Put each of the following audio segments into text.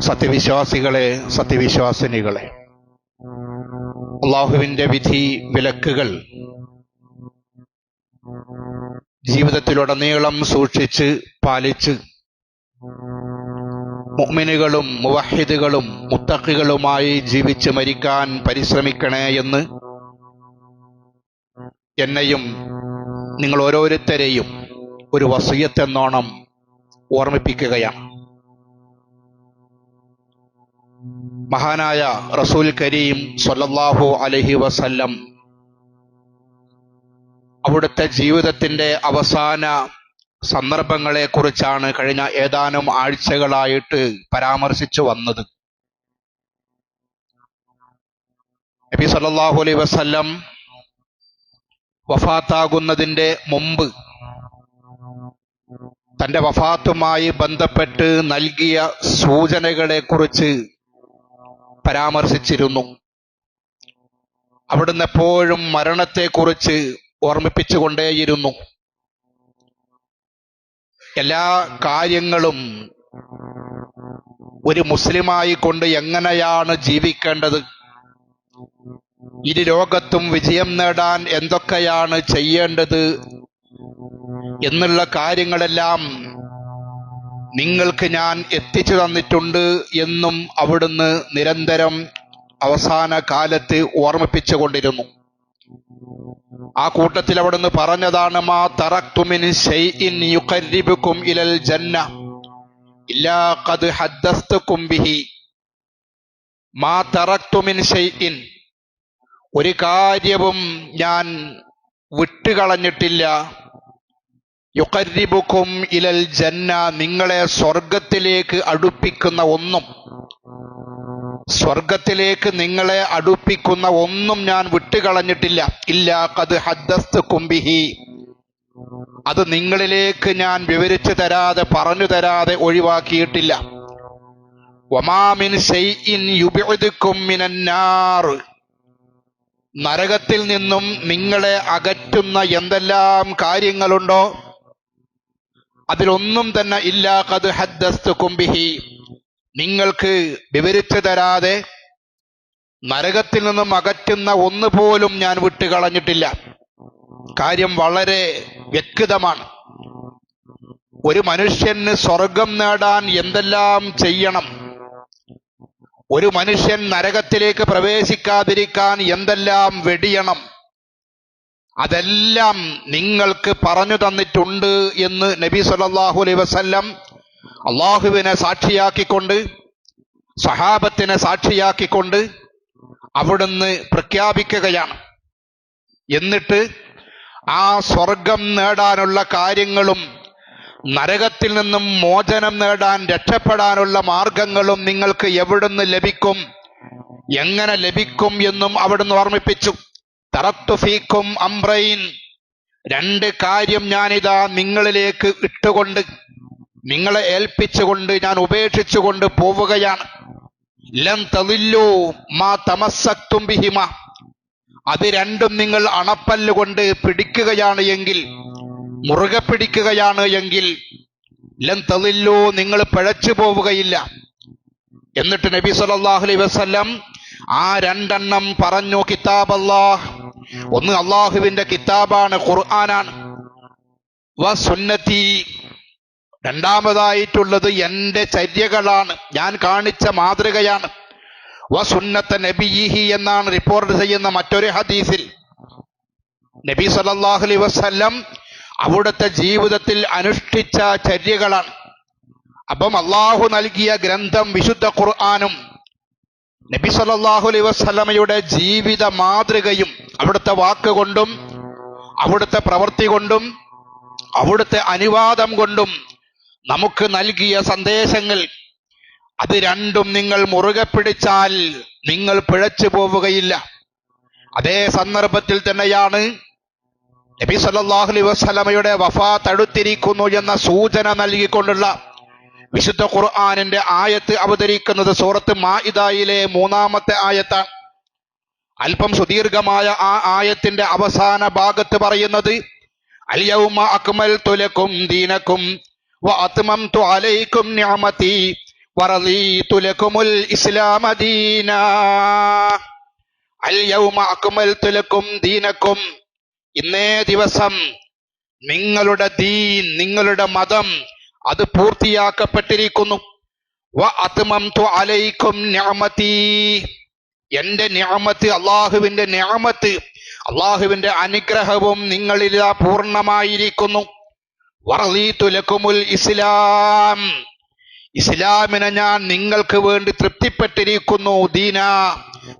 സത്യവിശ്വാസികളെ സത്യവിശ്വാസിനികളെ. അള്ളാഹുവിന്റെ വിധി വിലക്കുകൾ ജീവിതത്തിലുടനീളം സൂക്ഷിച്ച് പാലിച്ച് മുഅ്മിനുകളും മുവഹിദുകളും മുത്തഖികളുമായി ജീവിച്ച് മരിക്കാൻ പരിശ്രമിക്കണേ എന്ന് എന്നെയും നിങ്ങൾ ഓരോരുത്തരെയും ഒരു വസീയത്തെന്നോണം ഓർമ്മിപ്പിക്കുകയാണ്. മഹാനായ റസൂൽ കരീം സൊല്ലാഹു അലഹി വസല്ലം അവിടുത്തെ ജീവിതത്തിന്റെ അവസാന സന്ദർഭങ്ങളെ കുറിച്ചാണ് കഴിഞ്ഞ ഏതാനും ആഴ്ചകളായിട്ട് പരാമർശിച്ചു വന്നത്. നബി സല്ലാഹു അലൈഹി വസല്ലം വഫാത്താകുന്നതിന്റെ മുമ്പ് തന്റെ വഫാത്തുമായി ബന്ധപ്പെട്ട് നൽകിയ സൂചനകളെ കുറിച്ച് പരാമർശിച്ചിരുന്നു. അവിടുന്ന് എപ്പോഴും മരണത്തെക്കുറിച്ച് ഓർമ്മിപ്പിച്ചുകൊണ്ടേയിരുന്നു. എല്ലാ കാര്യങ്ങളും ഒരു മുസ്ലിമായി കൊണ്ട് എങ്ങനെയാണ് ജീവിക്കേണ്ടത്? ഇരു ലോകത്തും വിജയം നേടാൻ എന്തൊക്കെയാണ് ചെയ്യേണ്ടത്? എന്നുള്ള കാര്യങ്ങളെല്ലാം നിങ്ങൾക്ക് ഞാൻ എത്തിച്ചു തന്നിട്ടുണ്ട് എന്നും അവിടുന്ന് നിരന്തരം അവസാന കാലത്ത് ഓർമ്മിപ്പിച്ചുകൊണ്ടിരുന്നു. ആ കൂട്ടത്തിൽ അവിടുന്ന് പറഞ്ഞതാണ് മാ തറക്തുമിൻ ഇലൽ ജന്ന ഇല്ലാ ഖദ് ബിഹി മാ ഒരു കാര്യവും ഞാൻ വിട്ടുകളഞ്ഞിട്ടില്ല യുഖർരിബുക്കും ഇലൽ ജന്ന നിങ്ങളെ സ്വർഗത്തിലേക്ക് അടുപ്പിക്കുന്ന ഒന്നും സ്വർഗത്തിലേക്ക് നിങ്ങളെ അടുപ്പിക്കുന്ന ഒന്നും ഞാൻ വിട്ടുകളഞ്ഞിട്ടില്ല. ഇല്ല കത് ഹദ്ദസ്ത് കുംബിഹി അത് നിങ്ങളിലേക്ക് ഞാൻ വിവരിച്ചു തരാതെ പറഞ്ഞു തരാതെ ഒഴിവാക്കിയിട്ടില്ല. ഒമാമിൻ സെയ്ഇൻ യുബിഉദുക്കും മിനന്നാർ നരകത്തിൽ നിന്നും നിങ്ങളെ അകറ്റുന്ന എന്തെല്ലാം കാര്യങ്ങളുണ്ടോ? അതിലൊന്നും തന്നെ ഇല്ല കത് ഹദ്ദസ്ത് കുംബിഹി നിങ്ങൾക്ക് വിവരിച്ചു തരാതെ നരകത്തിൽ നിന്നും അകറ്റുന്ന ഒന്ന് പോലും ഞാൻ വിട്ടുകളഞ്ഞിട്ടില്ല. കാര്യം വളരെ വ്യക്തമാണ്. ഒരു മനുഷ്യന് സ്വർഗം നേടാൻ എന്തെല്ലാം ചെയ്യണം? ഒരു മനുഷ്യൻ നരകത്തിലേക്ക് പ്രവേശിക്കാതിരിക്കാൻ എന്തെല്ലാം വെടിയണം? അതെല്ലാം നിങ്ങൾക്ക് പറഞ്ഞു തന്നിട്ടുണ്ട് എന്ന് നബി സല്ലാഹു അലൈ വസല്ലം അള്ളാഹുവിനെ സാക്ഷിയാക്കിക്കൊണ്ട് സഹാബത്തിനെ സാക്ഷിയാക്കിക്കൊണ്ട് അവിടുന്ന് പ്രഖ്യാപിക്കുകയാണ്. എന്നിട്ട് ആ സ്വർഗം നേടാനുള്ള കാര്യങ്ങളും നരകത്തിൽ നിന്നും മോചനം നേടാൻ രക്ഷപ്പെടാനുള്ള മാർഗങ്ങളും നിങ്ങൾക്ക് എവിടുന്ന് ലഭിക്കും എങ്ങനെ ലഭിക്കും എന്നും അവിടുന്ന് ഓർമ്മിപ്പിച്ചു. തറത്തുഫീക്കും അംബ്രൈൻ രണ്ട് കാര്യം ഞാനിതാ നിങ്ങളിലേക്ക് ഇട്ടുകൊണ്ട് നിങ്ങളെ ഏൽപ്പിച്ചുകൊണ്ട് ഞാൻ ഉപേക്ഷിച്ചുകൊണ്ട് പോവുകയാണ്. ലം തളില്ലോ മാ തമസക്തും ബിഹിമ. അത് രണ്ടും നിങ്ങൾ അണപ്പല്ലുകൊണ്ട് പിടിക്കുകയാണ് എങ്കിൽ മുറുകെ പിടിക്കുകയാണ് എങ്കിൽ ലം തളില്ലോ നിങ്ങൾ പിഴച്ചു പോവുകയില്ല. എന്നിട്ട് നബി സല്ലല്ലാഹു അലൈഹി വസല്ലം ആ രണ്ടെണ്ണം പറഞ്ഞു കിതാബ് അല്ലാഹ് ഒന്ന് അള്ളാഹുവിന്റെ കിതാബാണ് ഖുർആനാണ്. രണ്ടാമതായിട്ടുള്ളത് എന്റെ ചര്യകളാണ്. ഞാൻ കാണിച്ച മാതൃകയാണ്. വ സുന്നത്ത നബിയിഹി എന്നാണ് റിപ്പോർട്ട് ചെയ്യുന്ന മറ്റൊരു ഹദീസിൽ. നബി സല്ലല്ലാഹു അലൈഹി വസല്ലം അവിടുത്തെ ജീവിതത്തിൽ അനുഷ്ഠിച്ച ചര്യകളാണ്. അപ്പം അള്ളാഹു നൽകിയ ഗ്രന്ഥം വിശുദ്ധ ഖുർആാനും നബി സല്ലല്ലാഹു അലൈഹി വസല്ലമയുടെ ജീവിത മാതൃകയും അവിടുത്തെ വാക്കുകൊണ്ടും അവിടുത്തെ പ്രവൃത്തി കൊണ്ടും അവിടുത്തെ അനുവാദം കൊണ്ടും നമുക്ക് നൽകിയ സന്ദേശങ്ങൾ അത് രണ്ടും നിങ്ങൾ മുറുകെ പിടിച്ചാൽ നിങ്ങൾ പിഴച്ചു പോവുകയില്ല. അതേ സന്ദർഭത്തിൽ തന്നെയാണ് നബി സല്ലല്ലാഹു അലൈഹി വസല്ലമയുടെ വഫാത്ത് അടുത്തിരിക്കുന്നു എന്ന സൂചന നൽകിക്കൊണ്ടുള്ള വിശുദ്ധ ഖുർആാനിന്റെ ആയത്ത് അവതരിക്കുന്നത് സൂറത്ത് മാഇദായിലെ മൂന്നാമത്തെ ആയത്താണ് അല്പം സുദീർഘമായ ആ ആയത്തിന്റെ അവസാന ഭാഗത്ത് പറയുന്നത് അൽയൗമ അക്മൽതു ലക്കും ദീനക്കും വഅത്മംതു അലൈക്കും നിഅമതി ورضيت لكم الإسلام دينا اليوم أكملت لكم دينكم ഇന്നേ ദിവസം നിങ്ങളുടെ ദീൻ നിങ്ങളുടെ മതം അത് പൂർത്തിയാക്കപ്പെട്ടിരിക്കുന്നു. അലൈക്കും എന്റെ ഞാമത്ത് അള്ളാഹുവിന്റെ ഞാമത്ത് അള്ളാഹുവിന്റെ അനുഗ്രഹവും നിങ്ങളിൽ പൂർണമായിരിക്കുന്നു. വറളീതു ലക്കുമുൽ ഇസ്ലാം. ഇസ്ലാമിനെ ഞാൻ നിങ്ങൾക്ക് വേണ്ടി തൃപ്തിപ്പെട്ടിരിക്കുന്നു. ദീന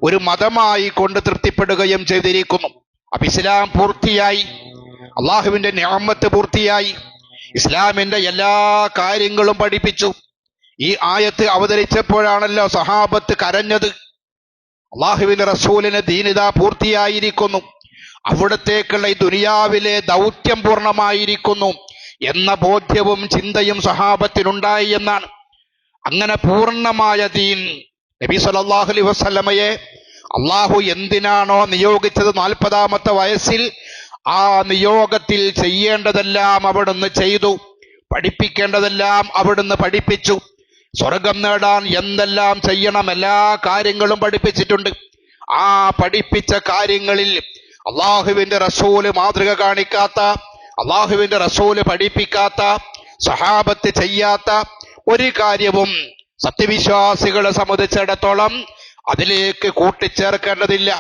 ഒരു മതമായി കൊണ്ട് തൃപ്തിപ്പെടുകയും ചെയ്തിരിക്കുന്നു. അപ്പൊ ഇസ്ലാം പൂർത്തിയായി. അള്ളാഹുവിന്റെ ഞാമത്ത് പൂർത്തിയായി. ഇസ്ലാമിന്റെ എല്ലാ കാര്യങ്ങളും പഠിപ്പിച്ചു. ഈ ആയത്ത് അവതരിച്ചപ്പോഴാണല്ലോ സഹാബത്ത് കരഞ്ഞത്. അള്ളാഹുവിന്റെ റസൂലിന് ദീനിത പൂർത്തിയായിരിക്കുന്നു. അവിടത്തേക്കുള്ള ഈ ദുനിയാവിലെ ദൗത്യം പൂർണമായിരിക്കുന്നു എന്ന ബോധ്യവും ചിന്തയും സഹാബത്തിനുണ്ടായി എന്നാണ്. അങ്ങനെ പൂർണമായ ദീൻ നബി അലൈഹി വസല്ലമയെ അള്ളാഹു എന്തിനാണോ നിയോഗിച്ചത് നാൽപ്പതാമത്തെ വയസ്സിൽ ആ നിയോഗത്തിൽ ചെയ്യേണ്ടതെല്ലാം അവിടുന്ന് ചെയ്തു. പഠിപ്പിക്കേണ്ടതെല്ലാം അവിടുന്ന് പഠിപ്പിച്ചു. സ്വർഗം നേടാൻ എന്തെല്ലാം ചെയ്യണം എല്ലാ കാര്യങ്ങളും പഠിപ്പിച്ചിട്ടുണ്ട്. ആ പഠിപ്പിച്ച കാര്യങ്ങളിൽ അള്ളാഹുവിന്റെ റസൂൽ മാതൃക കാണിക്കാത്ത അള്ളാഹുവിന്റെ റസൂൽ പഠിപ്പിക്കാത്ത സഹാബത്ത് ചെയ്യാത്ത ഒരു കാര്യവും സത്യവിശ്വാസികളെ സംബന്ധിച്ചിടത്തോളം അതിലേക്ക് കൂട്ടിച്ചേർക്കേണ്ടതില്ല.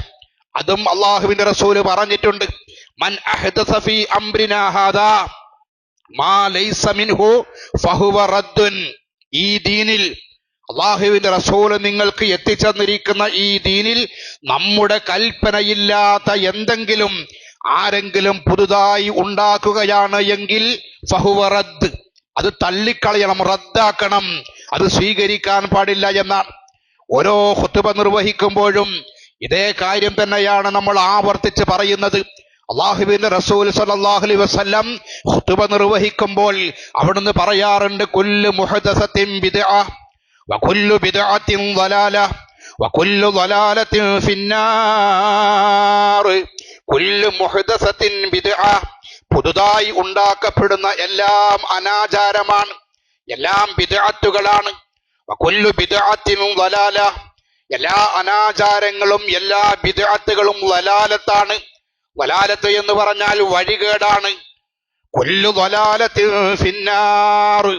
അതും അള്ളാഹുവിന്റെ റസൂൽ പറഞ്ഞിട്ടുണ്ട്. മൻ ഹാദാ മാ ലൈസ മിൻഹു ഫഹുവ റദ്ദുൻ. ഈ ദീനിൽ അള്ളാഹുവിന്റെ റസൂൽ നിങ്ങൾക്ക് എത്തിച്ചെന്നിരിക്കുന്ന ഈ ദീനിൽ നമ്മുടെ കൽപ്പനയില്ലാത്ത എന്തെങ്കിലും ആരെങ്കിലും പുതുതായി ഉണ്ടാക്കുകയാണ് എങ്കിൽ ഫഹുവ റദ്ദ് അത് തള്ളിക്കളയണം റദ്ദാക്കണം. അത് സ്വീകരിക്കാൻ പാടില്ല എന്നാണ്. ഓരോ ഹുത്തുബ നിർവഹിക്കുമ്പോഴും ഇതേ കാര്യം തന്നെയാണ് നമ്മൾ ആവർത്തിച്ച് പറയുന്നത്. അള്ളാഹുബിന്റെ റസൂൽ സലഹ്ലി അലൈഹി വസല്ലം ഖുതുബ നിർവഹിക്കുമ്പോൾ അവിടുന്ന് പറയാറുണ്ട് കൊല്ലു മുഹദസത്തിൻ ബിദ്അ പുതുതായി ഉണ്ടാക്കപ്പെടുന്ന എല്ലാം അനാചാരമാണ് എല്ലാം ബിദഅത്തുകളാണ്. വകുല്ലു ബിദ്അത്തിൻ ളലാല എല്ലാ അനാചാരങ്ങളും എല്ലാ ബിദഅത്തുകളും വലാലത്താണ് വലാലത്ത് എന്ന് പറഞ്ഞാൽ വഴികേടാണ്. കൊല്ലു വലാലത്ത് ഫിന്നാറ്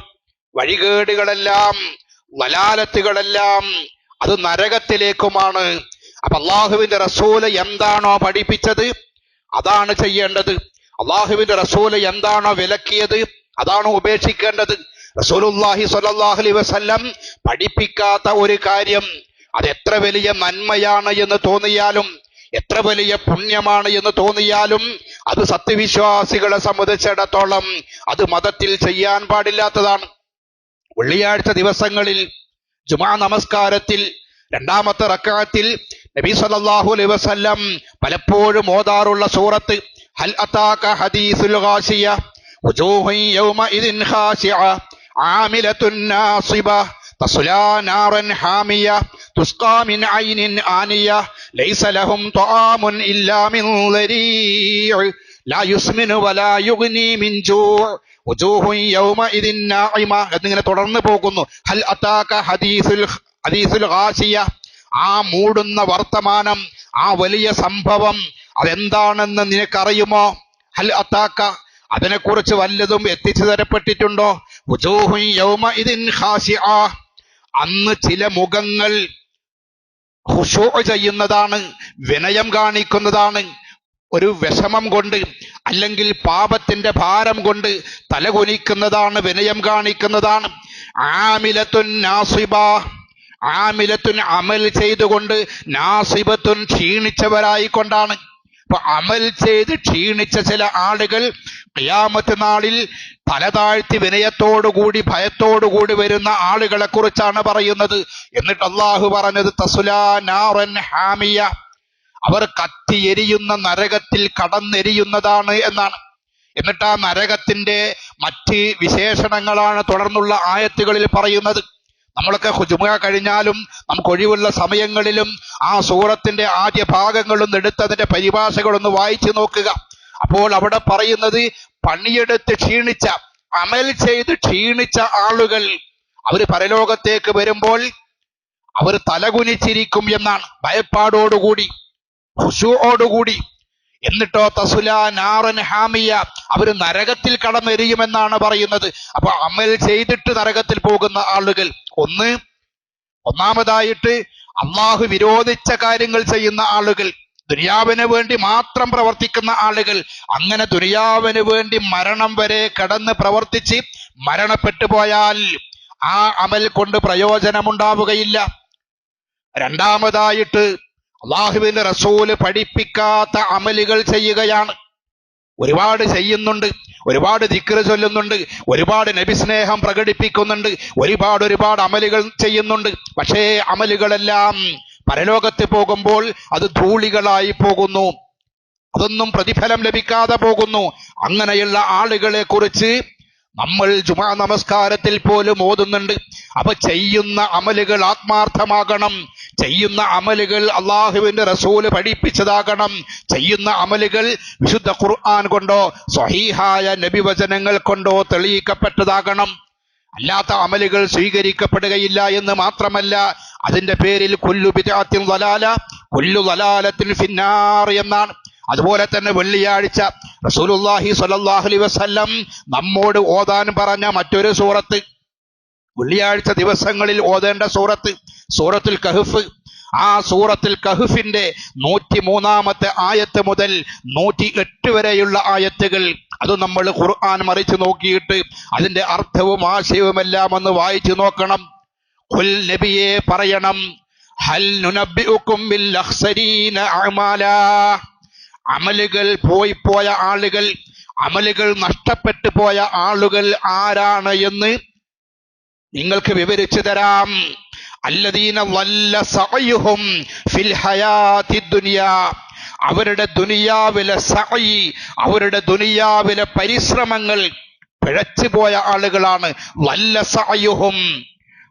വഴികേടുകളെല്ലാം വലാലത്തുകളെല്ലാം അത് നരകത്തിലേക്കുമാണ്. അപ്പൊ അള്ളാഹുവിന്റെ റസൂൽ എന്താണോ പഠിപ്പിച്ചത് അതാണ് ചെയ്യേണ്ടത്. അള്ളാഹുവിന്റെ റസൂൽ എന്താണോ വിലക്കിയത് അതാണോ ഉപേക്ഷിക്കേണ്ടത്. റസൂലുല്ലാഹി സ്വല്ലല്ലാഹി അലൈഹി വസല്ലം പഠിപ്പിക്കാത്ത ഒരു കാര്യം അത് എത്ര വലിയ നന്മയാണ് എന്ന് തോന്നിയാലും എത്ര വലിയ പുണ്യമാണ് എന്ന് തോന്നിയാലും അത് സത്യവിശ്വാസികളെ സംബന്ധിച്ചിടത്തോളം അത് മതത്തിൽ ചെയ്യാൻ പാടില്ലാത്തതാണ്. വെള്ളിയാഴ്ച ദിവസങ്ങളിൽ ജുമാ നമസ്കാരത്തിൽ രണ്ടാമത്തെ റക്കാത്തിൽ നബി സല്ലല്ലാഹു അലൈഹി വസല്ലം പലപ്പോഴും ഓതാറുള്ള സൂറത്ത് ഹൽ അതാക ഹദീസുൽ യൗമഇദിൻ ഖാശിഅ ആമിലത്തുൻ നാസിബ تصلى نارا حامية تسقى من عين آنية ليس لهم طعام إلا من ضريع لا يسمن ولا يغني من جوع وجوه يومئذ ناعمة എന്നിങ്ങനെ തുടർന്ന് പോകുന്നു ഹൽ അതാക ഹദീസുൽ ഹദീസുൽ ഗാശിയ ആ മൂടുന്ന വർത്തമാനം ആ വലിയ സംഭവം അതെന്താണെന്ന് നിനക്കറിയുമോ ഹൽ അത്താക്ക അതിനെക്കുറിച്ച് വല്ലതും എത്തിച്ചു തരപ്പെട്ടിട്ടുണ്ടോ വുജൂഹുൻ യൗമഇദിൻ ഖാശിഅ അന്ന് ചില മുഖങ്ങൾ ഹുഷോ ചെയ്യുന്നതാണ് വിനയം കാണിക്കുന്നതാണ്. ഒരു വിഷമം കൊണ്ട് അല്ലെങ്കിൽ പാപത്തിന്റെ ഭാരം കൊണ്ട് തലകുനിക്കുന്നതാണ് വിനയം കാണിക്കുന്നതാണ്. ആമിലത്തുൻ നാസിബ ആമിലത്തുൻ അമൽ ചെയ്തുകൊണ്ട് നാസിബത്തുൻ ക്ഷീണിച്ചവരായിക്കൊണ്ടാണ്. അപ്പൊ അമൽ ചെയ്ത് ക്ഷീണിച്ച ചില ആളുകൾ ഖിയാമത്ത് നാളിൽ തല താഴ്ത്തി വിനയത്തോടുകൂടി ഭയത്തോടുകൂടി വരുന്ന ആളുകളെ കുറിച്ചാണ് പറയുന്നത്. എന്നിട്ട് അള്ളാഹു പറഞ്ഞത് തസുലാ നാറൻ ഹാമിയ. അവർ കത്തി എരിയുന്ന നരകത്തിൽ കടന്നെരിയുന്നതാണ് എന്നാണ്. എന്നിട്ട് ആ നരകത്തിന്റെ മറ്റ് വിശേഷണങ്ങളാണ് തുടർന്നുള്ള ആയത്തുകളിൽ പറയുന്നത്. നമ്മളൊക്കെ ഹുജുമ കഴിഞ്ഞാലും നമുക്ക് ഒഴിവുള്ള സമയങ്ങളിലും ആ സൂറത്തിന്റെ ആദ്യ ഭാഗങ്ങളും എടുത്തതിന്റെ പരിഭാഷകളൊന്ന് വായിച്ചു നോക്കുക. അപ്പോൾ അവിടെ പറയുന്നത് പണിയെടുത്ത് ക്ഷീണിച്ച അമൽ ചെയ്ത് ക്ഷീണിച്ച ആളുകൾ അവർ പരലോകത്തേക്ക് വരുമ്പോൾ അവർ തലകുനിച്ചിരിക്കും എന്നാണ്. ഭയപ്പാടോടുകൂടി ഹുഷുവോടുകൂടി എന്നിട്ടോ തസുല നാറൻ ഹാമിയ അവർ നരകത്തിൽ കടന്നെരിയുമെന്നാണ് പറയുന്നത്. അപ്പൊ അമൽ ചെയ്തിട്ട് നരകത്തിൽ പോകുന്ന ആളുകൾ ഒന്ന്. ഒന്നാമതായിട്ട് അള്ളാഹു വിരോധിച്ച കാര്യങ്ങൾ ചെയ്യുന്ന ആളുകൾ. ദുനിയാവിന് വേണ്ടി മാത്രം പ്രവർത്തിക്കുന്ന ആളുകൾ. അങ്ങനെ ദുര്യാവിന് വേണ്ടി മരണം വരെ കടന്ന് പ്രവർത്തിച്ച് മരണപ്പെട്ടു പോയാൽ ആ അമൽ കൊണ്ട് പ്രയോജനമുണ്ടാവുകയില്ല. രണ്ടാമതായിട്ട് അള്ളാഹുവിന്റെ റസൂൽ പഠിപ്പിക്കാത്ത അമലുകൾ ചെയ്യുകയാണ്. ഒരുപാട് ചെയ്യുന്നുണ്ട് ഒരുപാട് ദിക്ര ചൊല്ലുന്നുണ്ട് ഒരുപാട് നബിസ്നേഹം പ്രകടിപ്പിക്കുന്നുണ്ട് ഒരുപാട് ഒരുപാട് അമലുകൾ ചെയ്യുന്നുണ്ട്. പക്ഷേ അമലുകളെല്ലാം പരലോകത്ത് പോകുമ്പോൾ അത് ധൂളികളായി പോകുന്നു. അതൊന്നും പ്രതിഫലം ലഭിക്കാതെ പോകുന്നു. അങ്ങനെയുള്ള ആളുകളെ കുറിച്ച് നമ്മൾ ജുമാ നമസ്കാരത്തിൽ പോലും ഓതുന്നുണ്ട്. അപ്പൊ ചെയ്യുന്ന അമലുകൾ ആത്മാർത്ഥമാകണം. ചെയ്യുന്ന അമലുകൾ അള്ളാഹുവിന്റെ റസൂൽ പഠിപ്പിച്ചതാകണം. ചെയ്യുന്ന അമലുകൾ വിശുദ്ധ ഖുർആൻ കൊണ്ടോ സ്വഹീഹായ നബിവചനങ്ങൾ കൊണ്ടോ തെളിയിക്കപ്പെട്ടതാകണം. അല്ലാത്ത അമലുകൾ സ്വീകരിക്കപ്പെടുകയില്ല എന്ന് മാത്രമല്ല അതിന്റെ പേരിൽ കൊല്ലു ബിദാത്തിൻ ഫിന്നാർ എന്നാണ്. അതുപോലെ തന്നെ വെള്ളിയാഴ്ച റസൂലുള്ളാഹി സ്വല്ലല്ലാഹു അലൈഹി വസല്ലം നമ്മോട് ഓതാൻ പറഞ്ഞ മറ്റൊരു സൂറത്ത്. വെള്ളിയാഴ്ച ദിവസങ്ങളിൽ ഓതേണ്ട സൂറത്ത് സൂറത്തുൽ കഹഫ്. ആ സൂറത്തിൽ കഹുഫിന്റെ നൂറ്റി മൂന്നാമത്തെ ആയത്ത് മുതൽ നൂറ്റി എട്ട് വരെയുള്ള ആയത്തുകൾ അത് നമ്മൾ ഖുർആൻ മറിച്ച് നോക്കിയിട്ട് അതിന്റെ അർത്ഥവും ആശയവുമെല്ലാം ഒന്ന് വായിച്ചു നോക്കണം. നബിയെ പറയണം ഹൽ നുനബ്ബിഉക്കും ബിൽ അമലുകൾ പോയി പോയ ആളുകൾ അമലുകൾ നഷ്ടപ്പെട്ടു പോയ ആളുകൾ ആരാണ് എന്ന് നിങ്ങൾക്ക് വിവരിച്ചു തരാം. അല്ലദീന വല്ല സഅയുഹും ഫിൽ ഹയാത്തി ദുനിയാ. അവരുടെ ദുനിയാവിലെ സഅയി അവരുടെ ദുനിയാവിലെ പരിശ്രമങ്ങൾ പിഴച്ചു പോയ ആളുകളാണ്. വല്ല സഅയുഹും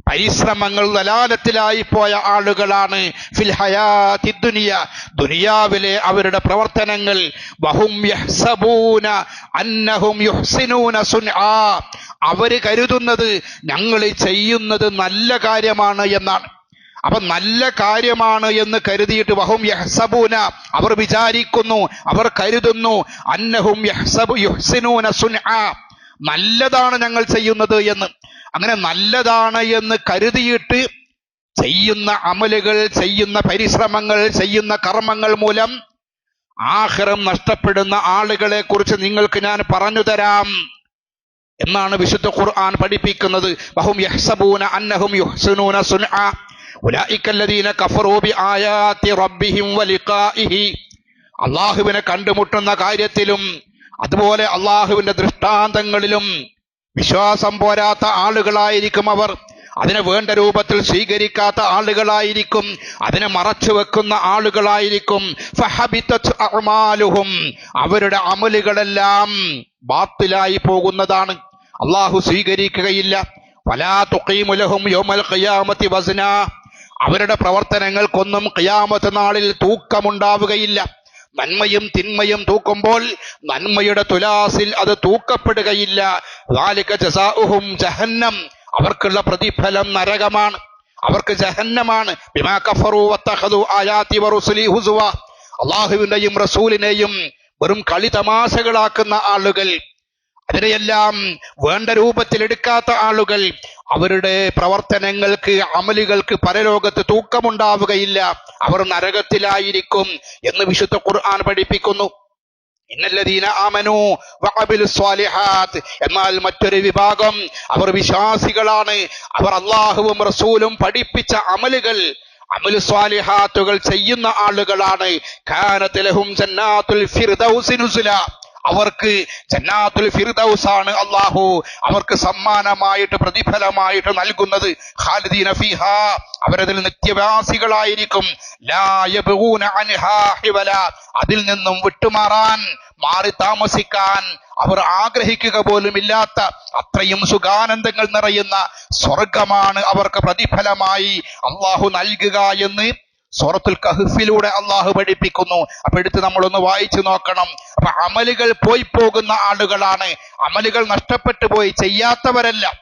പരിശ്രമങ്ങൾ ദലാലത്തിലായി പോയ ആളുകളാണ് ഫിൽ ഹയാത്തി ദുനിയ. ദുനിയാവിലെ അവരുടെ പ്രവർത്തനങ്ങൾ വഹും യഹ്സബൂന അന്നഹും യുഹ്സിനൂന സുൻആ. അവർ കരുതുന്നത് ഞങ്ങൾ ചെയ്യുന്നത് നല്ല കാര്യമാണ് എന്നാണ്. അപ്പൊ നല്ല കാര്യമാണ് എന്ന് കരുതിയിട്ട് വഹും യഹ്സബൂന അവർ വിചാരിക്കുന്നു അവർ കരുതുന്നു അന്നഹും യഹ്സബു യുഹ്സിനൂന സുൻആ. നല്ലതാണ് ഞങ്ങൾ ചെയ്യുന്നത് എന്ന്. അങ്ങനെ നല്ലതാണ് എന്ന് കരുതിയിട്ട് ചെയ്യുന്ന അമലുകൾ ചെയ്യുന്ന പരിശ്രമങ്ങൾ ചെയ്യുന്ന കർമ്മങ്ങൾ മൂലം ആഹാരം നഷ്ടപ്പെടുന്ന ആളുകളെ കുറിച്ച് നിങ്ങൾക്ക് ഞാൻ പറഞ്ഞു തരാം എന്നാണ് വിശുദ്ധ ഖുർആൻ പഠിപ്പിക്കുന്നത്. ബഹും യഹ്സബൂന അന്നഹും സുൻഅ. കഫറൂ ബിആയാതി വലിഖാഇഹി. അള്ളാഹുവിനെ കണ്ടുമുട്ടുന്ന കാര്യത്തിലും അതുപോലെ അള്ളാഹുവിന്റെ ദൃഷ്ടാന്തങ്ങളിലും വിശ്വാസം പോരാത്ത ആളുകളായിരിക്കും അവർ. അതിനെ വേണ്ട രൂപത്തിൽ സ്വീകരിക്കാത്ത ആളുകളായിരിക്കും. അതിനെ മറച്ചു വെക്കുന്ന ആളുകളായിരിക്കും. അവരുടെ അമലുകളെല്ലാം ബാത്തിലായി പോകുന്നതാണ്. അള്ളാഹു സ്വീകരിക്കുകയില്ല. വലാ തുഖീമുലഹും യൗമൽ ഖിയാമത്തി വസന. അവരുടെ പ്രവർത്തനങ്ങൾക്കൊന്നും ഖിയാമത്ത് നാളിൽ തൂക്കമുണ്ടാവുകയില്ല. നന്മയും തിന്മയും തൂക്കുമ്പോൾ നന്മയുടെ തുലാസിൽ അത് തൂക്കപ്പെടുകയില്ല. വാലിക ജസാഉഹും ജഹന്നം. അവർക്കുള്ള പ്രതിഫലം നരകമാണ്. അവർക്ക് ജഹന്നമാണ്. അള്ളാഹുവിന്റെയും റസൂലിനെയും വെറും കളി തമാശകളാക്കുന്ന ആളുകൾ അതിനെയെല്ലാം വേണ്ട രൂപത്തിൽ എടുക്കാത്ത ആളുകൾ അവരുടെ പ്രവർത്തനങ്ങൾക്ക് അമലുകൾക്ക് പരലോകത്ത് തൂക്കമുണ്ടാവുകയില്ല. അവർ നരകത്തിലായിരിക്കും എന്ന് വിശുദ്ധ ഖുർആൻ പഠിപ്പിക്കുന്നു. ഇന്നല്ലദീന ആമനു സ്വാലിഹാത്ത്. എന്നാൽ മറ്റൊരു വിഭാഗം അവർ വിശ്വാസികളാണ്. അവർ അള്ളാഹുവും റസൂലും പഠിപ്പിച്ച അമലുകൾ അമലു സ്വാലിഹാത്തുകൾ ചെയ്യുന്ന ആളുകളാണ്. ഖാനത്തിലഹും ജന്നാത്തുൽ ഫിർദൗസി നുസുല. അവർക്ക് ജന്നാത്തുൽ ഫിർദൗസ് ആണ് അള്ളാഹു അവർക്ക് സമ്മാനമായിട്ട് പ്രതിഫലമായിട്ട് നൽകുന്നത് ഖാലിദീന ഫീഹാ. അവരതിൽ നിത്യവാസികളായിരിക്കും. അതിൽ നിന്നും വിട്ടുമാറാൻ മാറി താമസിക്കാൻ അവർ ആഗ്രഹിക്കുക പോലും ഇല്ലാത്ത അത്രയും സുഖാനന്ദങ്ങൾ നിറയുന്ന സ്വർഗമാണ് അവർക്ക് പ്രതിഫലമായി അള്ളാഹു നൽകുക എന്ന് സൂറത്തുൽ കഹഫിലൂടെ അള്ളാഹു പഠിപ്പിക്കുന്നു. അപ്പൊ എടുത്ത് നമ്മളൊന്ന് വായിച്ചു നോക്കണം. അപ്പൊ അമലുകൾ പോയി പോകുന്ന ആളുകളാണ്. അമലുകൾ നഷ്ടപ്പെട്ടു പോയി. ചെയ്യാത്തവരല്ല.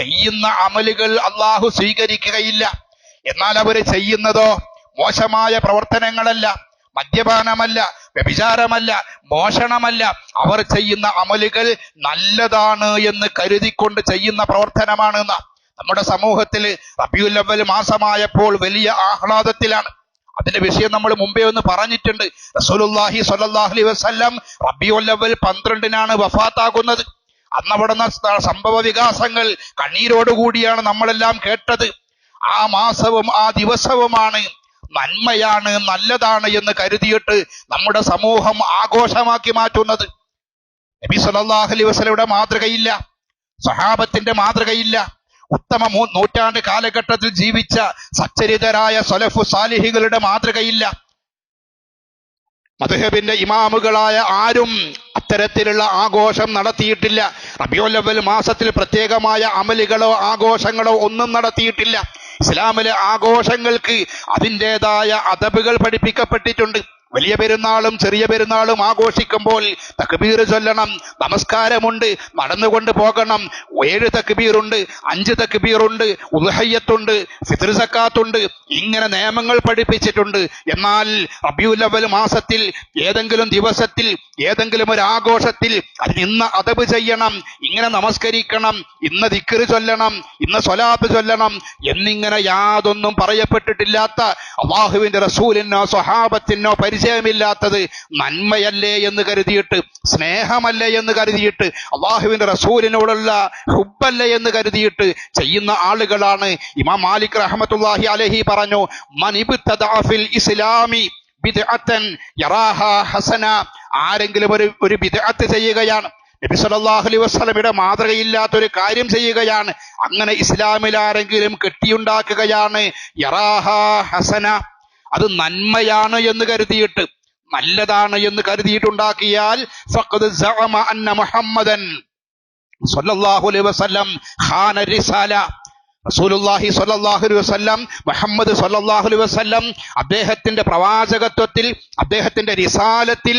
ചെയ്യുന്ന അമലുകൾ അള്ളാഹു സ്വീകരിക്കുകയില്ല. എന്നാൽ അവർ ചെയ്യുന്നതോ മോശമായ പ്രവർത്തനങ്ങളല്ല. മദ്യപാനമല്ല. വ്യഭിചാരമല്ല. മോഷണമല്ല. അവർ ചെയ്യുന്ന അമലുകൾ നല്ലതാണ് എന്ന് കരുതിക്കൊണ്ട് ചെയ്യുന്ന പ്രവർത്തനമാണ് നമ്മുടെ സമൂഹത്തിൽ റബിയുൽ അവൽ മാസമായപ്പോൾ വലിയ ആഹ്ലാദത്തിലാണ്. അതിന്റെ വിഷയം നമ്മൾ മുമ്പേ ഒന്ന് പറഞ്ഞിട്ടുണ്ട്. റസൂലുല്ലാഹി അലൈഹി വസല്ലം റബിയുൽ അവൽ പന്ത്രണ്ടിനാണ് വഫാത്താകുന്നത്. അന്നവിടെ സംഭവ വികാസങ്ങൾ കണ്ണീരോടുകൂടിയാണ് നമ്മളെല്ലാം കേട്ടത്. ആ മാസവും ആ ദിവസവുമാണ് നന്മയാണ് നല്ലതാണ് എന്ന് കരുതിയിട്ട് നമ്മുടെ സമൂഹം ആഘോഷമാക്കി മാറ്റുന്നത്. നബി സല്ലല്ലാഹു അലൈഹി വസല്ലയുടെ മാതൃകയില്ല. സഹാബത്തിന്റെ മാതൃകയില്ല. ഉത്തമ നൂറ്റാണ്ട് കാലഘട്ടത്തിൽ ജീവിച്ച സച്ചരിതരായ സൊലഫു സാലിഹികളുടെ മാതൃകയില്ല. മധുഹബിന്റെ ഇമാമുകളായ ആരും അത്തരത്തിലുള്ള ആഘോഷം നടത്തിയിട്ടില്ല. റബിയോലവൽ മാസത്തിൽ പ്രത്യേകമായ അമലുകളോ ആഘോഷങ്ങളോ ഒന്നും നടത്തിയിട്ടില്ല. ഇസ്ലാമിലെ ആഘോഷങ്ങൾക്ക് അതിന്റെതായ അതബുകൾ പഠിപ്പിക്കപ്പെട്ടിട്ടുണ്ട്. വലിയ പെരുന്നാളും ചെറിയ പെരുന്നാളും ആഘോഷിക്കുമ്പോൾ തക്ബീർ ചൊല്ലണം. നമസ്കാരമുണ്ട്. നടന്നുകൊണ്ട് പോകണം. ഏഴ് തക്ബീറുണ്ട് അഞ്ച് തക്ബീറുണ്ട് ഉദഹയ്യത്തുണ്ട് ഫിത്ർ സക്കാത്തുണ്ട്. ഇങ്ങനെ നിയമങ്ങൾ പഠിപ്പിച്ചിട്ടുണ്ട്. എന്നാൽ റബിയുൽ അവൽ മാസത്തിൽ ഏതെങ്കിലും ദിവസത്തിൽ ഏതെങ്കിലും ഒരു ആഘോഷത്തിൽ അതിന് ഇന്ന അതവ് ചെയ്യണം. ഇങ്ങനെ നമസ്കരിക്കണം. ഇന്ന് ദിക്കറ് ചൊല്ലണം. ഇന്ന് സ്വലാത്ത് ചൊല്ലണം. എന്നിങ്ങനെ യാതൊന്നും പറയപ്പെട്ടിട്ടില്ലാത്ത അള്ളാഹുവിന്റെ റസൂലിനോ സ്വഹാബത്തിനോ പരിചയമില്ലാത്തത് നന്മയല്ലേ എന്ന് കരുതിയിട്ട് സ്നേഹമല്ലേ എന്ന് കരുതിയിട്ട് അള്ളാഹുവിന്റെ റസൂലിനോടുള്ള ഹുബല്ലേ എന്ന് കരുതിയിട്ട് ചെയ്യുന്ന ആളുകളാണ് ഇമാം മാലിക് റഹമത്തുല്ലാഹി അലഹി പറഞ്ഞു ഫിൽ ഇസ്ലാമി ബിദ്അത്തൻ ഹസന. ആരെങ്കിലും ഒരു ഒരു ബിദ്അത്ത് ചെയ്യുകയാണ് നബി സല്ലല്ലാഹു അലൈഹി വസല്ലമയുടെ മാതൃകയില്ലാത്ത ഒരു കാര്യം ചെയ്യുകയാണ് അങ്ങനെ ഇസ്ലാമിൽ ആരെങ്കിലും കെട്ടിയുണ്ടാക്കുകയാണ് യറാഹാ ഹസന. അത് നന്മയാണ് എന്ന് കരുതിയിട്ട് നല്ലതാണ് എന്ന് കരുതിയിട്ടുണ്ടാക്കിയാൽ മുഹമ്മദൻ സല്ലല്ലാഹു അലൈഹി വസല്ലം ഖാന റിസാല. റസൂലുള്ളാഹി സ്വല്ലല്ലാഹു അലൈഹി വസല്ലം മുഹമ്മദ് സ്വല്ലല്ലാഹു അലൈഹി വസല്ലം അദ്ദേഹത്തിന്റെ പ്രവാചകത്വത്തിൽ അദ്ദേഹത്തിന്റെ റിസാലത്തിൽ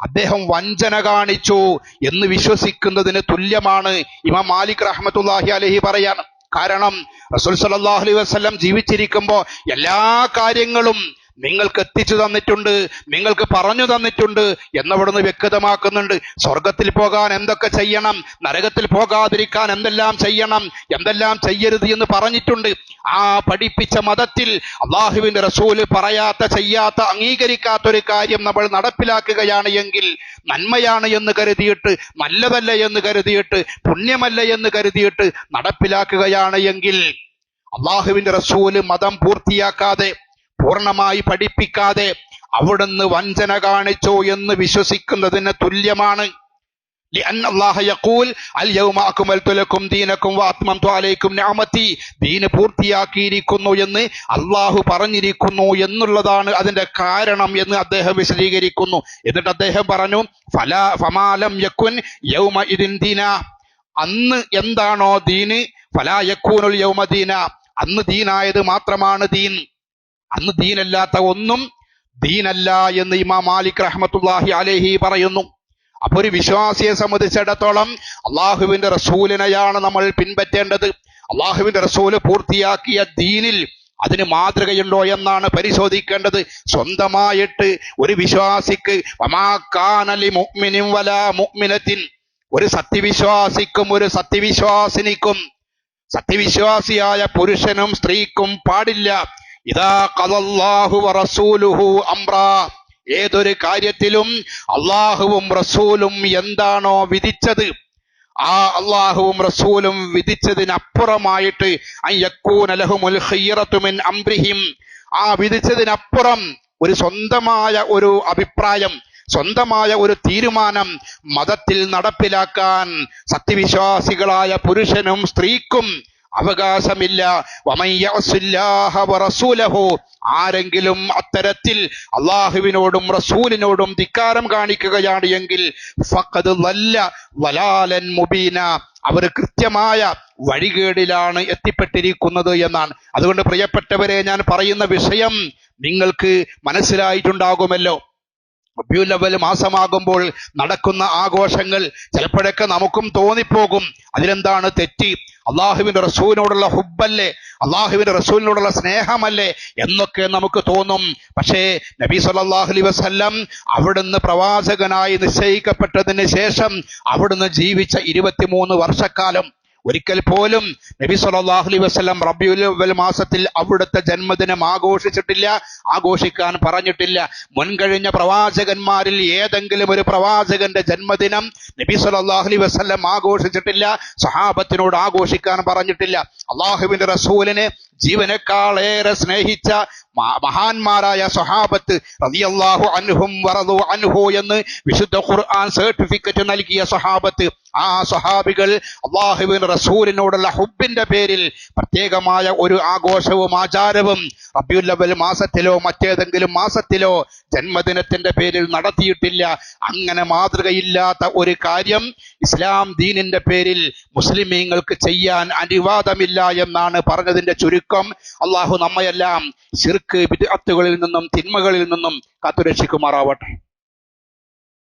അദ്ദേഹം വഞ്ചന കാണിച്ചു എന്ന് വിശ്വസിക്കുന്നതിന് തുല്യമാണ്. ഇമാം മാലിക് റഹ്മത്തുള്ളാഹി അലഹി പറയാണ്. കാരണം റസൂൽ സല്ലല്ലാഹു അലൈഹി വസല്ലം ജീവിച്ചിരിക്കുമ്പോൾ എല്ലാ കാര്യങ്ങളും നിങ്ങൾക്ക് എത്തിച്ചു തന്നിട്ടുണ്ട് നിങ്ങൾക്ക് പറഞ്ഞു തന്നിട്ടുണ്ട് എന്നവിടുന്ന് വ്യക്തമാക്കുന്നുണ്ട്. സ്വർഗത്തിൽ പോകാൻ എന്തൊക്കെ ചെയ്യണം നരകത്തിൽ പോകാതിരിക്കാൻ എന്തെല്ലാം ചെയ്യണം എന്തെല്ലാം ചെയ്യരുത് എന്ന് പറഞ്ഞിട്ടുണ്ട്. ആ പഠിപ്പിച്ച മതത്തിൽ അള്ളാഹുവിന്റെ റസൂൽ പറയാത്ത ചെയ്യാത്ത അംഗീകരിക്കാത്ത ഒരു കാര്യം നമ്മൾ നടപ്പിലാക്കുകയാണ് എങ്കിൽ നന്മയാണ് എന്ന് കരുതിയിട്ട് നല്ലതല്ല എന്ന് കരുതിയിട്ട് പുണ്യമല്ല എന്ന് കരുതിയിട്ട് നടപ്പിലാക്കുകയാണ് എങ്കിൽ അള്ളാഹുവിന്റെ റസൂൽ മതം പൂർത്തിയാക്കാതെ പൂർണ്ണമായി പഠിപ്പിക്കാതെ അവിടുന്ന് വഞ്ചന കാണിച്ചു എന്ന് വിശ്വസിക്കുന്നതിന് തുല്യമാണ് لأن الله يقول اليوم أكملت لكم دينكم وأتممت عليكم نعمتي ദീന് പൂർത്തിയാക്കിയിരിക്കുന്നു എന്ന് അള്ളാഹു പറഞ്ഞിരിക്കുന്നു എന്നുള്ളതാണ് അതിന്റെ കാരണം എന്ന് അദ്ദേഹം വിശദീകരിക്കുന്നു എന്നിട്ട് അദ്ദേഹം പറഞ്ഞു ഫല ഫമാലം യക്കുൻ യൗമ ഇതിൻ ദീന അന്ന് എന്താണോ ദീന് ഫലാ യക്കൂനുൽ യൗമ ദീന അന്ന് ദീനായത് മാത്രമാണ് ദീൻ അന്ന് ദീനല്ലാത്ത ഒന്നും ദീനല്ല എന്ന് ഇമാ മാലിക് റഹ്മത്തുള്ളാഹി അലേഹി പറയുന്നു. അപ്പൊ ഒരു വിശ്വാസിയെ സംബന്ധിച്ചിടത്തോളം അള്ളാഹുവിന്റെ റസൂലിനെയാണ് നമ്മൾ പിൻപറ്റേണ്ടത്. അള്ളാഹുവിന്റെ റസൂൽ പൂർത്തിയാക്കിയ ദീനിൽ അതിന് മാതൃകയുണ്ടോ എന്നാണ് പരിശോധിക്കേണ്ടത്. സ്വന്തമായിട്ട് ഒരു വിശ്വാസിക്ക് ഒരു സത്യവിശ്വാസിക്കും ഒരു സത്യവിശ്വാസിനിക്കും സത്യവിശ്വാസിയായ പുരുഷനും സ്ത്രീക്കും പാടില്ല. ഇതാ കലല്ലാഹു റസൂലുഹു അംറ. ഏതൊരു കാര്യത്തിലും അള്ളാഹുവും റസൂലും എന്താണോ വിധിച്ചത് ആ അള്ളാഹുവും റസൂലും വിധിച്ചതിനപ്പുറമായിട്ട് അംബ്രിഹിം ആ വിധിച്ചതിനപ്പുറം ഒരു സ്വന്തമായ ഒരു അഭിപ്രായം സ്വന്തമായ ഒരു തീരുമാനം മതത്തിൽ നടപ്പിലാക്കാൻ സത്യവിശ്വാസികളായ പുരുഷനും സ്ത്രീക്കും അവകാശമില്ല. ആരെങ്കിലും അത്തരത്തിൽ അള്ളാഹുവിനോടും റസൂലിനോടും ധിക്കാരം കാണിക്കുകയാണ് എങ്കിൽ വലാലൻ മുബീന അവർ കൃത്യമായ വഴികേടിലാണ് എത്തിപ്പെട്ടിരിക്കുന്നത് എന്നാണ്. അതുകൊണ്ട് പ്രിയപ്പെട്ടവരെ ഞാൻ പറയുന്ന വിഷയം നിങ്ങൾക്ക് മനസ്സിലായിട്ടുണ്ടാകുമല്ലോ. റബിയുൽ മാസമാകുമ്പോൾ നടക്കുന്ന ആഘോഷങ്ങൾ ചിലപ്പോഴൊക്കെ നമുക്കും തോന്നിപ്പോകും. അതിലെന്താണ് തെറ്റി? അള്ളാഹുവിന്റെ റസൂലിനോടുള്ള ഹുബല്ലേ അള്ളാഹുവിന്റെ റസൂലിനോടുള്ള സ്നേഹമല്ലേ? എന്നൊക്കെ നമുക്ക് തോന്നും. പക്ഷേ നബി സല്ലല്ലാഹു അലൈഹി വസല്ലം അവിടുന്ന് പ്രവാചകനായി നിശ്ചയിക്കപ്പെട്ടതിന് ശേഷം അവിടുന്ന് ജീവിച്ച ഇരുപത്തിമൂന്ന് വർഷക്കാലം ഒരിക്കൽ പോലും നബി സല്ലല്ലാഹു അലൈഹി വസല്ലം റബിയുൽ മാസത്തിൽ അവിടുത്തെ ജന്മദിനം ആഘോഷിച്ചിട്ടില്ല ആഘോഷിക്കാൻ പറഞ്ഞിട്ടില്ല. മുൻകഴിഞ്ഞ പ്രവാചകന്മാരിൽ ഏതെങ്കിലും ഒരു പ്രവാചകന്റെ ജന്മദിനം നബി സല്ലല്ലാഹു അലൈഹി വസല്ലം ആഘോഷിച്ചിട്ടില്ല സഹാബത്തിനോട് ആഘോഷിക്കാൻ പറഞ്ഞിട്ടില്ല. അള്ളാഹുവിന്റെ റസൂലിനെ ജീവനേക്കാളേറെ സ്നേഹിച്ച മഹാന്മാരായ സ്വഹാബത്ത് റളിയല്ലാഹു അൻഹും വറദു അൻഹു എന്ന് വിശുദ്ധ ഖുർആൻ സർട്ടിഫിക്കറ്റ് നൽകിയ സ്വഹാബത്ത്. ആ സ്വഹാബികൾ അള്ളാഹുവിൻ റസൂലിനോടുള്ള ഹുബിന്റെ പേരിൽ പ്രത്യേകമായ ഒരു ആഘോഷവും ആചാരവും റബിയുല്ലവൽ മാസത്തിലോ മറ്റേതെങ്കിലും മാസത്തിലോ ജന്മദിനത്തിന്റെ പേരിൽ നടത്തിയിട്ടില്ല. അങ്ങനെ മാതൃകയില്ലാത്ത ഒരു കാര്യം ഇസ്ലാം ദീനിന്റെ പേരിൽ മുസ്ലിമീങ്ങൾക്ക് ചെയ്യാൻ അനുവാദമില്ല എന്നാണ് പറഞ്ഞതിന്റെ ചുരുക്കം. അള്ളാഹു നമ്മയെല്ലാം ശിർക്ക് ബിദ്അത്തുകളിൽ നിന്നും തിന്മകളിൽ നിന്നും കാത്തുരക്ഷിക്കുമാറാവട്ടെ.